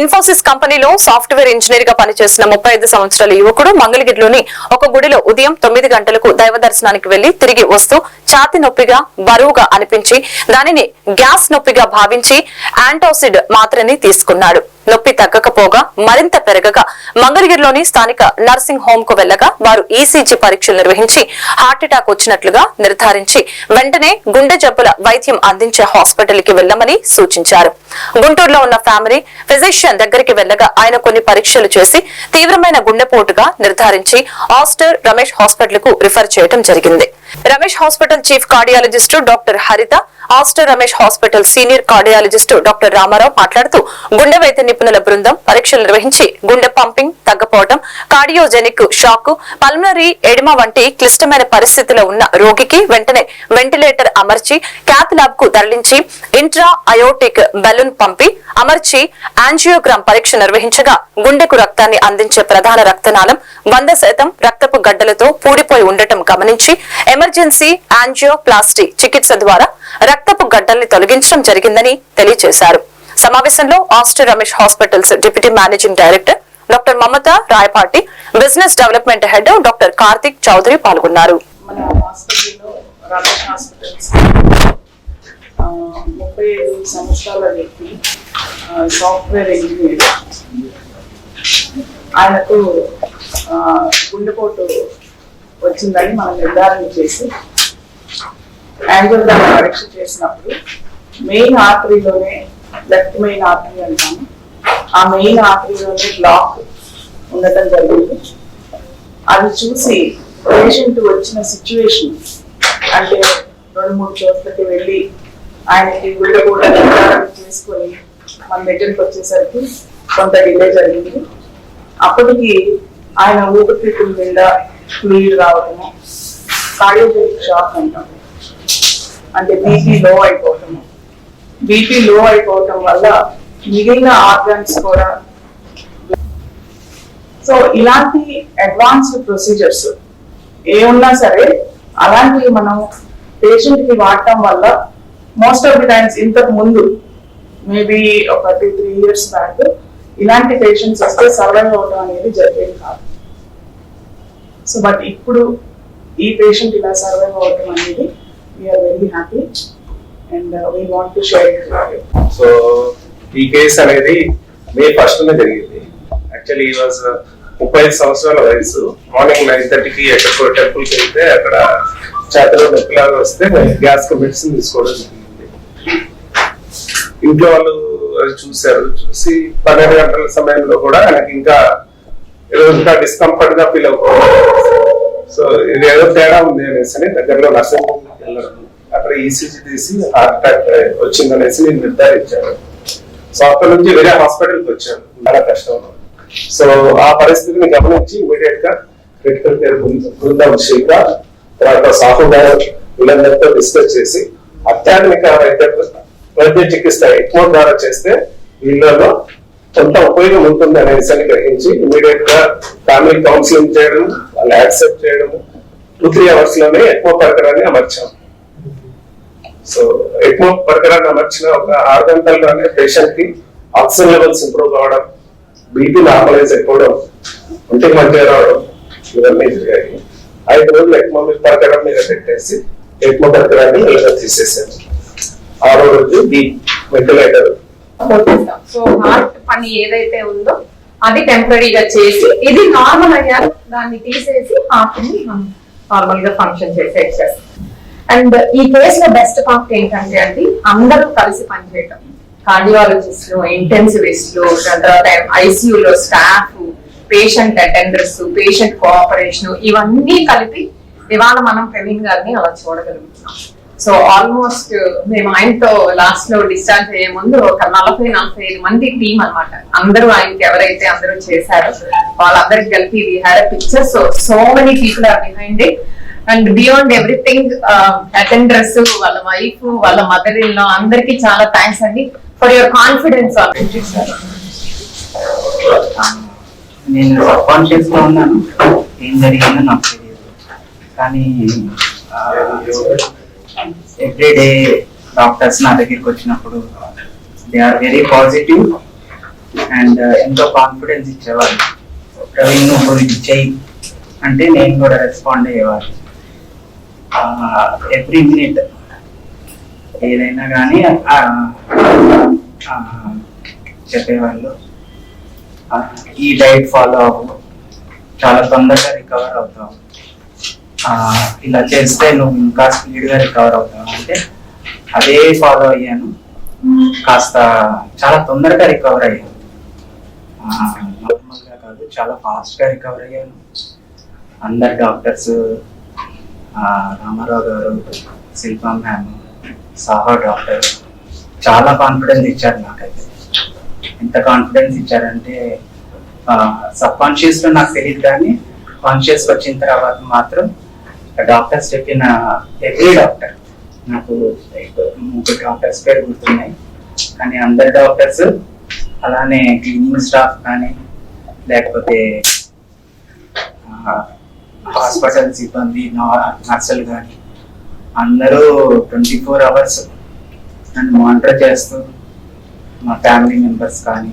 ఇన్ఫోసిస్ కంపెనీలో సాఫ్ట్వేర్ ఇంజనీర్గా పనిచేసిన ముప్పై ఐదు సంవత్సరాల యువకుడు మంగళగిరిలోని ఒక గుడిలో ఉదయం తొమ్మిది గంటలకు దైవ దర్శనానికి వెళ్ళి తిరిగి వస్తూ ఛాతి నొప్పిగా బరువుగా అనిపించి దానిని గ్యాస్ నొప్పిగా భావించి యాంటాసిడ్ మాత్రని తీసుకున్నాడు. నొప్పి తగ్గకపోగా మరింత పెరగగా మంగళగిరిలోని స్థానిక నర్సింగ్ హోమ్కు వెళ్ళగా వారు ఈసీజీ పరీక్షలు నిర్వహించి హార్ట్ అటాక్ వచ్చినట్లుగా నిర్ధారించి వెంటనే గుండె జబ్బుల వైద్యం అందించే హాస్పిటల్కి వెళ్ళమని సూచించారు. గుంటూరులో ఉన్న ఫ్యామిలీ ఫిజిషియన్ దగ్గరికి వెళ్ళగా ఆయన కొన్ని పరీక్షలు చేసి తీవ్రమైన గుండెపోటుగా నిర్ధారించి ఆస్టర్ రమేష్ హాస్పిటల్కు రిఫర్ చేయడం జరిగింది. Ramesh hospital chief cardiologist doctor Haritha Aster Ramesh hospital senior cardiologist doctor Ramarao మాట్లాడుతూ గుండె వైద్య నిపుణుల బృందం పరీక్షలు నిర్వహించి గుండె పంపింగ్ తగ్గపోవడం కార్డియోజెనిక్ షాక్ పల్మనరీ ఎడిమా వంటి క్లిష్టమైన పరిస్థితిలో ఉన్న రోగికి వెంటనే వెంటిలేటర్ అమర్చి క్యాత్ ల్యాబ్కు తరలించి ఇంట్రా అయోటిక్ బెలూన్ పంపి అమర్చి యాంజియోగ్రామ్ పరీక్ష నిర్వహించగా గుండెకు రక్తాన్ని అందించే ప్రధాన రక్తనాళం వంద శాతం రక్తపు గడ్డలతో పూడిపోయి ఉండటం గమనించి ఎమర్జెన్సీ యాంజియోప్లాస్టీ చికిత్స ద్వారా రక్తపు గడ్డల్ని తొలగించడం జరిగిందని తెలియజేశారు. సమావేశంలో Aster Ramesh hospitals deputy managing director doctor Mamata Rayapati business development head doctor Karthik Chowdary పాల్గొన్నారు. ముప్పై ఐదు సంవత్సరాల వ్యక్తి సాఫ్ట్వేర్ ఇంజనీర్. ఆయనకు గుండెపోటు వచ్చిందని మనం నిర్ధారణ చేసి యాంజియోగ్రామ్ పరీక్ష చేసినప్పుడు మెయిన్ ఆర్టరీలోనే లెఫ్ట్ మెయిన్ ఆర్టరీ అంటాము. ఆ మెయిన్ ఆర్టరీలోనే బ్లాక్ ఉండటం జరిగింది. అది చూసి పేషెంట్ వచ్చిన సిచ్యువేషన్ అంటే రెండు మూడు చోట్లకి వెళ్ళి ఆయనకి గుళ్ళ కూడా చేసుకొని మన దగ్గరికి వచ్చేసరికి కొంత డిలే జరిగింది. అప్పటికి ఆయన ఊపిరితిత్తుల మీద నీళ్ళు రావటము కార్డియోజెనిక్ షాక్ అంటాం అంటే బీపీ లో అయిపోవటము బీపీ లో అయిపోవటం వల్ల మిగిలిన ఆర్గన్స్ కూడా సో ఇలాంటి అడ్వాన్స్డ్ ప్రొసీజర్స్ ఏమున్నా సరే అలాంటివి మనం పేషెంట్కి వాడటం వల్ల మోస్ట్ ఆఫ్ ది టైమ్స్ ఇంతకు ముందు మేబీ ఒక టూ త్రీ ఇయర్స్ బ్యాక్ ఇలాంటి పేషెంట్స్ వస్తే సర్వైవ్ అవడం అనేది జరిగేది కాదు. సో బట్ ఇప్పుడు ఈ పేషెంట్ ఇలా సర్వైవ్ అవడం అనేది we are very happy and we want to share so ఈ కేసు అనేది మే ఫస్ట్లో జరిగింది యాక్చువల్లీ ఈ వాజ్ ముప్పై ఐదు సంవత్సరాల వయసు మార్నింగ్ నైన్ థర్టీకి ఎక్కడికో టెంపుల్కి వెళ్తే అక్కడ చేతలో నొప్పిలాగా వస్తే గ్యాస్కి మెడిసిన్ తీసుకోవడం జరిగింది. ఇంట్లో వాళ్ళు అది చూశారు. చూసి పన్నెండు గంటల సమయంలో కూడా ఆయనకి ఇంకా ఏదో ఇంకా డిస్కంఫర్ట్గా ఫీల్ అవుతుంది. సో ఇది ఏదో తేడా ఉంది అనేసి దగ్గరలో నర్సింగ్ వెళ్ళడము అక్కడ ఈసీజీ తీసి హార్ట్ అటాక్ eh, వచ్చిందనేసి నేను నిర్ధారించాను. సో అక్కడ నుంచి వేరే హాస్పిటల్కి వచ్చాను. చాలా కష్టం. సో ఆ పరిస్థితిని గమనించి ఇమీడియట్గా క్రిటికల్ కేర్ బృందం శిల్క తర్వాత సాహు గారు వీళ్ళందరితో డిస్కస్ చేసి అత్యాధునిక వైద్య వైద్య చికిత్స ఎక్కువ ద్వారా చేస్తే వీళ్ళలో కొంత ఉపయోగం ఉంటుంది అనేసి గ్రహించి ఇమీడియట్గా ఫ్యామిలీ కౌన్సిలింగ్ చేయడం వాళ్ళు యాక్సెప్ట్ చేయడం టూ త్రీ అవర్స్లోనే ఎక్కువ పరికరాన్ని అమర్చాము సో ఎక్కువ పరికరాన్ని అమర్చిన ఒక ఆరు గంటల్లోనే పేషెంట్కి ఆక్సిజన్ లెవెల్స్ ఇంప్రూవ్ కావడం బీపీ నార్మలైజ్ అయిపోవడం ఒంటికి మంచిగా రావడం ఇవన్నీ జరిగాయి. ఐదు రోజులు ఎక్కువ పరికరం మీద పెట్టేసి ఎక్కువ పరికరాన్ని ఇలా తీసేసాను ఆరో రోజు బీ వెంటిలేటర్ సో హార్ట్ పని ఏదైతే ఉందో అది టెంపరీగా చేసి ఇది నార్మల్ అయ్యారు దాన్ని తీసేసి హార్ట్ని నార్మల్గా ఫంక్షన్ చేసి చేస్తాం అండ్ ఈ కేసులో బెస్ట్ పార్ట్ ఏంటంటే అండి అందరూ కలిసి పనిచేయటం. కార్డియాలజిస్టులు ఇంటెన్సివిస్టులు దాని తర్వాత ఐసీయూలో staff patient attenders patient cooperation ఇవన్నీ కలిపి ఇవాళ మనం ప్రవీణ్ గారిని అలా చూడగలుగుతున్నాం. సో ఆల్మోస్ట్ మేము ఆయనతో లాస్ట్లో డిశ్చార్జ్ అయ్యే ముందు ఒక నలభై నలభై ఐదు మంది టీం అన్నమాట. అందరూ ఆయనకి ఎవరైతే అందరూ చేశారో వాళ్ళందరికి కలిపి we had picture so so many people are behind it and beyond everything attenders వాళ్ళ వైఫ్ వాళ్ళ మదర్ ఇన్లో అందరికి చాలా థ్యాంక్స్ అండి. ఫర్ యువర్ కాన్ఫిడెన్స్ చేశారు నేను సబ్కాన్షియస్లో ఉన్నాను. ఏం జరిగిందో నాకు తెలియదు. కానీ ఎవ్రీడే డాక్టర్స్ నా దగ్గరికి వచ్చినప్పుడు they are very positive and ఎంతో కాన్ఫిడెన్స్ ఇచ్చేవాళ్ళు ప్రవీణ్ నువ్వు ఇది చెయ్యి. అంటే నేను కూడా రెస్పాండ్ అయ్యేవాళ్ళు ఎవ్రీ మినిట్ ఏదైనా కానీ చెప్పేవాళ్ళు. ఈ డైట్ ఫాలో అవ్వు. చాలా తొందరగా రికవర్ అవుతావు. ఇలా చేస్తే నువ్వు ఇంకా స్పీడ్గా రికవర్ అవుతావు. అంటే అదే ఫాలో అయ్యాను. కాస్త చాలా తొందరగా రికవర్ అయ్యాను. నార్మల్గా కాదు చాలా ఫాస్ట్గా రికవర్ అయ్యాను. అందరు డాక్టర్స్ రామారావు గారు శిల్పా మ్యామ్ సాహో డాక్టర్ చాలా కాన్ఫిడెన్స్ ఇచ్చారు నాకైతే. ఎంత కాన్ఫిడెన్స్ ఇచ్చారంటే సబ్ కాన్షియస్లో నాకు తెలియదు కానీ కాన్షియస్ వచ్చిన తర్వాత మాత్రం డాక్టర్స్ చెప్పిన ఎవ్రీ డాక్టర్ నాకు ముగ్గురు డాక్టర్స్ పేరు గుర్తున్నాయి. కానీ అందరు డాక్టర్స్ అలానే క్లీనింగ్ స్టాఫ్ కానీ లేకపోతే హాస్పిటల్ సిబ్బంది నర్సులు కానీ అందరూ ట్వంటీ ఫోర్ అవర్స్ నన్ను మానిటర్ చేస్తూ మా ఫ్యామిలీ మెంబర్స్ కానీ